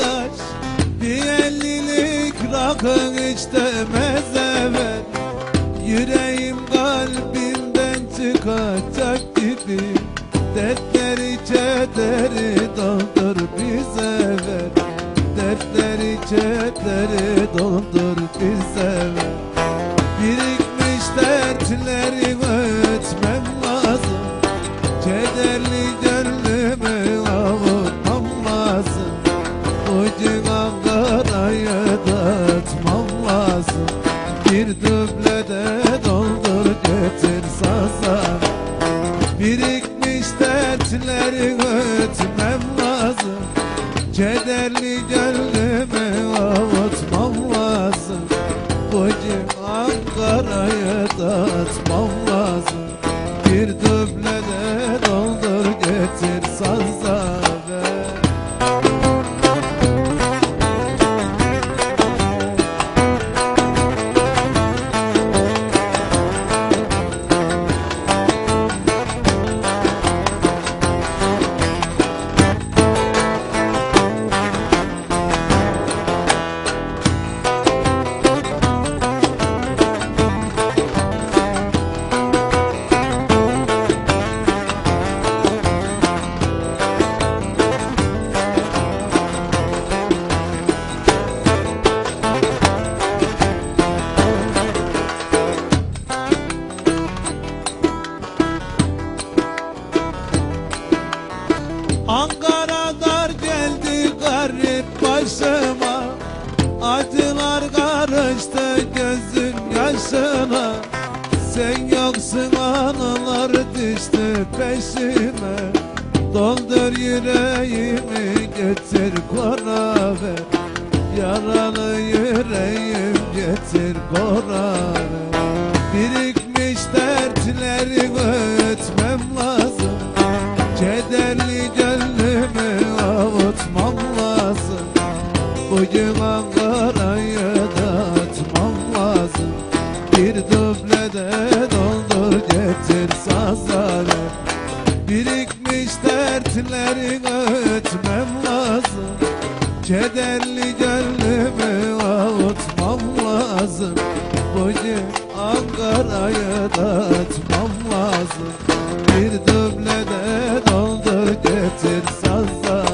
arkadaş Bir ellilik rakın içtemez evvel Yüreğim kalbimden çıkacak gibi. Dertleri çederi doldur bize ver Dertleri çederi doldur bize ver Birikmiş dertlerim öyle Birikmiş dertleri ötmem lazım. Kederli gönlümü avutmam lazım. Ucu Ankara'ya dağıtmam lazım Acılar karıştı gözün yaşına. Sen yoksun anılar düştü peşime. Doldur yüreğimi getir kora ver Yaralı yüreğim getir kora ver Birikmiş dertleri ötmem lazım. Kederli gönlümü avutmam lazım. Bugün Ankara'ya de doldur getir sazları. Birikmiş dertleri ötmem lazım. Kederli gönlümü avutmam lazım. Bu Bugün Ankara'yı dağıtmam lazım. Bir düble de doldur getir sazları.